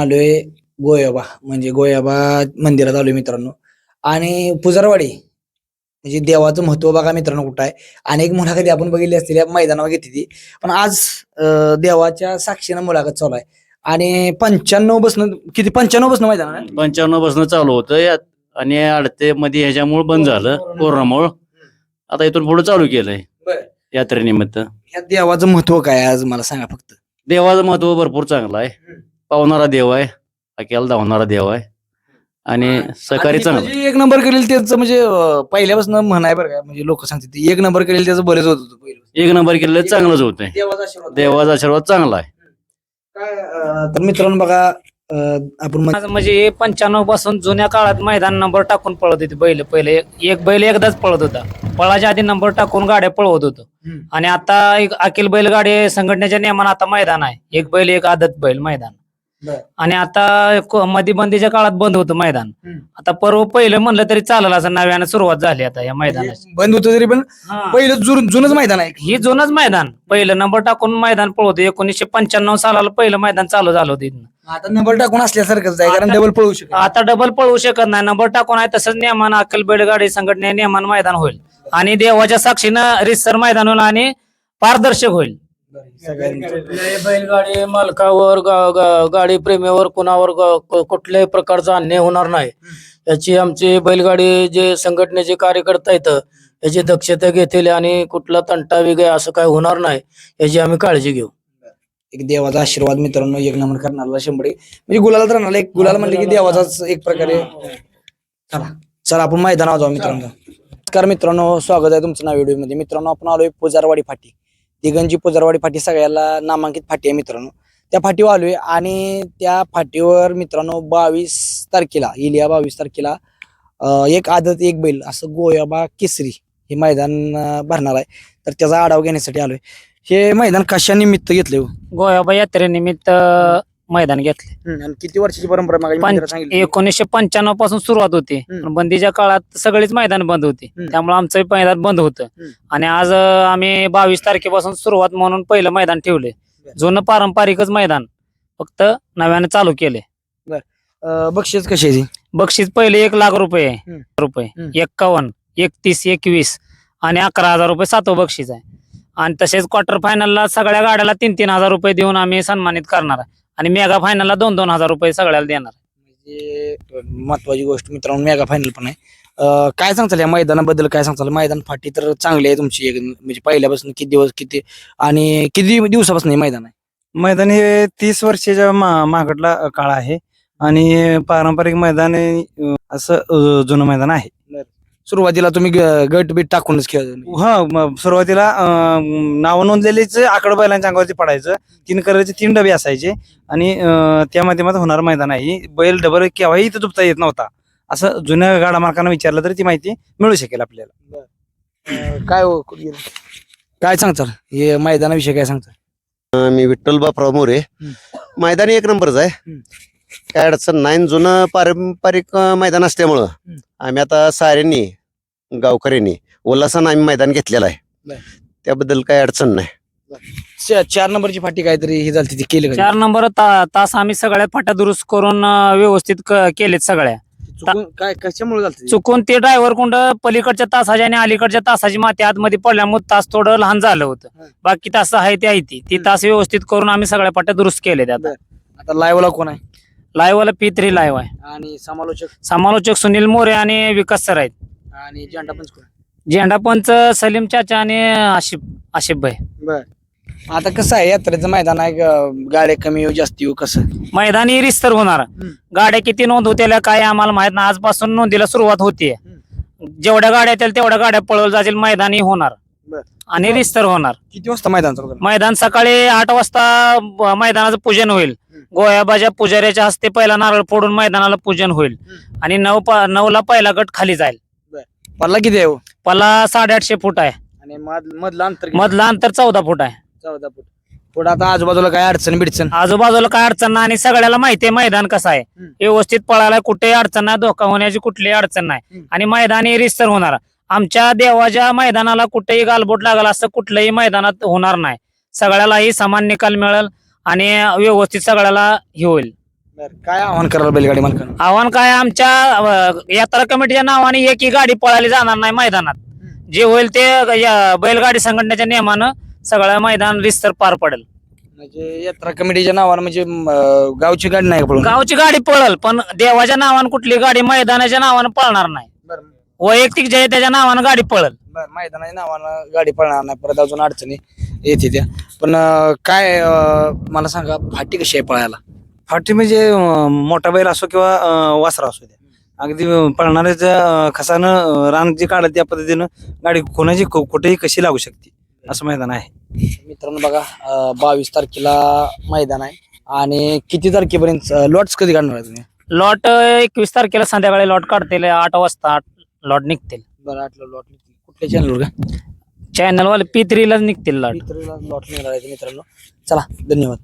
आलोय गोयाबा म्हणजे गोयाबा मंदिरात आलोय मित्रांनो. आणि पुजारवाडी म्हणजे देवाचं महत्त्व बघा मित्रांनो कुठं आहे. अनेक मुलाखती आपण बघितली असतील या मैदानावर घेतली ती पण आज अं, देवाच्या साक्षीनं मुलाखत चालू आहे. आणि पंच्याण्णव बसणं किती? पंच्याण्णव बसणं मैदान आहे? पंच्याण्णवपासून चालू होतं यात. आणि अडते मध्ये ह्याच्यामुळे बंद झालं कोरोनामुळं. आता इथून पुढे चालू केलंय बरं. यात्रेनिमित्त. या देवाचं महत्त्व काय आहे आज? मला सांगा फक्त. देवाचं महत्त्व भरपूर चांगलं आहे. पावणारा देव आहे. अकेला धावणारा देव आहे. आणि सहकारी चांगलं म्हणजे एक नंबर केलेलं त्याचं म्हणजे अं, पहिल्यापासून म्हणाय बरं का म्हणजे लोक सांगतात ते. एक नंबर केलेलं त्याचं बरेच होत होतं एक नंबर केलेलं चांगलंच होतंय. देवाचा आशीर्वाद. देवाचा आशीर्वाद चांगला आहे. काय अं, तर मित्रांनो बघा अं, आपण म्हण- आज म्हणजे पंच्याण्णवपासून जुन्या काळात मैदान नंबर टाकून पळत होते बैल. पहिले एक बैल एकदाच पळत होता. पळाच्या आधी नंबर टाकून गाड्या पळवत होतो. हम्म. आणि आता एक अखिल बैलगाडी संघटनेच्या नियमानं आता मैदान आहे. एक बैल एक आदत बैल मैदान. आणि आता को- मध्ये बंदीच्या काळात बंद होतं मैदान. आता पर्व पहिलं म्हणलं तरी चालेल असं नव्यानं सुरुवात झाली आता या मैदानाची. बंद होतं तरी पण पहिलं जुन जुनच मैदान आहे. ही जुनच मैदान. पहिलं नंबर टाकून मैदान पळवतो एकोणीसशे पंच्याण्णव सालाला पहिलं मैदान चालू झालं होतं इथनं. आता नंबर टाकून असल्यासारखंच आहे कारण डबल पळू शकत आता डबल पळवू शकत नाही. नंबर टाकून आहे तसंच नियमान अक्कल बैलगाडी संघटने नियमान मैदान होईल. आणि देवाच्या साक्षीनं रिसर मैदान होईल आणि पारदर्शक होईल. कुठल्याही बैलगाडी मालकावर गा- गा- गाडी प्रेमीवर कुणावर ग- क- कुठल्याही प्रकारचा अन्याय होणार नाही. याची आमची बैलगाडी जे संघटनेचे कार्यकर्ता आहेत याची दक्षता घेतील आणि कुठला तंटा वगैरे असं काय होणार नाही याची आम्ही काळजी घेऊ. एक देवाचा आशीर्वाद मित्रांनो एक नंबर करणारा शंभर. एक. म्हणजे गुलाला राहणार एक गुलाल म्हणले की देवाचाच एक प्रकारे चला चला आपण मैदानावर जाऊ मित्रांनो. नमस्कार मित्रांनो स्वागत आहे तुमचं नाव व्हिडिओमध्ये मित्रांनो आपण आलोय पुजारवाडी फाटी. दिगंजी पुजरवाडी फाटी सगळ्याला नामांकित फाटी आहे मित्रांनो. त्या फाटीवर आलोय आणि त्या फाटीवर मित्रांनो बावीस तारखेला इलिया बावीस तारखेला एक आदत एक बैल असं गोयाबा केसरी हे मैदान भरणार आहे. तर त्याचा आढावा घेण्यासाठी आलोय. हे मैदान कशा निमित्त घेतले हो? गोयाबा यात्रेनिमित्त मैदान घेतले हम्म, आणि किती वर्षाची परंपरा मागायची पंच- मंदिरात सांगितली एकोणीसशे पंच्याण्णवपासून सुरुवात होती हम्म. पण बंदीच्या काळात सगळीच मैदान बंद होती हम्म. त्यामुळे आमचं मैदान बंद होतं हम्म. आणि आज अं, आम्ही बावीस तारखेपासून सुरुवात म्हणून पहिलं मैदान ठेवले बरं. जुनं पारंपरिकच मैदान फक्त नव्याने चालू केले अं, बक्षीस कशी आहे ती? बक्षीस पहिले एक लाख रुपये आहे. हम्म. रुपये. एक्कावन्न एकतीस एकवीस आणि अकरा हजार रुपये सातवं बक्षीस आहे आणि तसेच क्वार्टर फायनलला सगळ्या गाड्याला तीन तीन हजार रुपये देऊन आम्ही सन्मानित करणार आहे आणि मेगा फायनलला दोन दोन हजार रुपये सगळ्याला देणार. म्हणजे महत्वाची गोष्ट मित्रांनो मेगा फायनल पण आहे. अं, काय सांगताल या मैदानाबद्दल? काय सांगताल? मैदान फाटी तर चांगली आहे तुमची. एक म्हणजे पहिल्यापासून किती दिवस किती आणि किती दिवसापासून हे मैदान आहे? मैदान हे तीस वर्षाच्या मा- मागडला काळ आहे. आणि पारंपरिक मैदान हे, अ, असं अ, जुनं मैदान आहे. सुरुवातीला तुम्ही ग- गट बीट टाकूनच खेळ हा म- सुरुवातीला अ, नाव नोंदलेलेच आकड बैलांच्या अंगावरती पडायचं. तीन कलरचे तीन डबे असायचे. आणि अ, त्या माध्यमात होणार मैदान आहे. बैल डबल केव्हाही इथं झुपता येत नव्हता. असं जुन्या गाडा मालकांना विचारलं तरी ती माहिती मिळू शकेल आपल्याला. काय हो कुठं गेलं? काय सांगताल? हे मैदानाविषयी काय सांगताल? मी विठ्ठल बापराव मोरे. मैदानी एक नंबरच आहे. हम्म. काय अडचण नाही. जुनं पारंपरिक अं, मैदान असल्यामुळं. आम्ही आता साऱ्यांनी गावकऱ्यांनी उल्हासानं आम्ही मैदान घेतलेलं आहे. त्याबद्दल काही अडचण नाही. चा- चार नंबरची फाटी काहीतरी ही झाली ती केली? चार नंबर ता- तास आम्ही सगळ्या फाट्या दुरुस्त करून अं, व्यवस्थित क- केलेत सगळ्या. चुकून काय कशामुळे झालं चुकून ते ड्रायव्हर कुंड पलीकडच्या तासाची आणि अलीकडच्या तासाची माती आतमध्ये पडल्यामुळे तास थोडं लहान झालं होतं. हं. बाकी तास आहे ते आहे ती. ती तास व्यवस्थित करून आम्ही सगळ्या फाट्या दुरुस्त केले आता. आता लाईव्हला कोण आहे? लाईव्ह वाला पी थ्री लाईव्ह आहे. आणि समालोचक? समालोचक सुनील मोरे आणि विकास सर आहेत. आणि झेंडा पंच कोण? झेंडा पंच सलीम चाचा आणि आशिफ आशिफ भाई. बर. आता कसं आहे यात्रेचं मैदान आहे ग- गाड्या कमी येऊ जास्त येऊ कसं? मैदानी रिस्तर होणार. हम्म. गाड्या किती नोंद होत्या काय आम्हाला माहीत नाही. आजपासून नोंदीला सुरुवात होतीये जेवढ्या गाड्या येतील तेवढ्या गाड्या पळवल्या जातील मैदानी होणार. बर. आणि रिस्तर होणार. किती वाजता मैदान चालू करणार? मैदान सकाळी आठ वाजता ब- मैदानाचं पूजन होईल. गोयाबाच्या पुजाऱ्याच्या हस्ते पहिला नारळ फोडून मैदानाला पूजन होईल. आणि नऊ प- नऊला पहिला गट खाली जाईल. पल्ला किती आहे हो? पल्ला साडेआठशे फूट आहे. आणि मध- मधलं अंतर किती? मधला अंतर चौदा फूट आहे. चौदा फूट. पुढे आता आजूबाजूला काय अडचण बिडचण? आजूबाजूला काय अडचण नाही आणि सगळ्याला माहिती आहे मैदान कसं आहे. हम्म. व्यवस्थित पळायला कुठेही अडचण नाही धोका होण्याची कुठलीही अडचण नाही. हम्म. आणि मैदानी रिस्तर होणार. आमच्या देवाच्या मैदानाला कुठेही गालबोट लागल असं कुठल्याही मैदानात होणार नाही. सगळ्यालाही समान निकाल मिळेल आणि व्यवस्थित सगळ्याला हे होईल. काय आव्हान कराल बैलगाडी मालकांना? आव्हान काय आमच्या अं, यात्रा कमिटीच्या नावाने एक ही गाडी पळाली जाणार नाही मैदानात. जे होईल ते या बैलगाडी संघटनेच्या नियमानं सगळं मैदान रिस्तर पार पडेल. म्हणजे यात्रा कमिटीच्या नावानं म्हणजे अं, गावची गाडी नाही का पळून? गावची गाडी पळल पण देवाच्या नावानं कुठली गाडी मैदानाच्या नावानं पळणार नाही. बरं. वैयक्तिक जे त्याच्या नावानं गाडी पळल. बरं, मैदानाच्या नावानं गाडी पळणार नाही परत अजून अडचणी येते त्या. पण अं, काय अं, मला सांगा फाटी कशी आहे पळायला? फाटी म्हणजे मोठा बैल असो किंवा वासरा असो द्या. अगदी पळणाऱ्याच्या खसानं रान जे काढत त्या पद्धतीनं गाडी कोणाची कु- कुठेही कशी लागू शकते असं मैदान आहे. मित्रांनो बघा बावीस तारखेला मैदान आहे. आणि किती तारखेपर्यंत लॉट्स कधी काढणार आहे तुम्ही? लॉट एकवीस तारखेला संध्याकाळी लॉट काढतील आठ वाजता लॉट निघतील. बरं आठला लॉट कुठल्या चॅनलवर का? चॅनल वाले पी थ्रीलाच निघतील लॉट लॉट निघणार आहे मित्रांनो. चला धन्यवाद.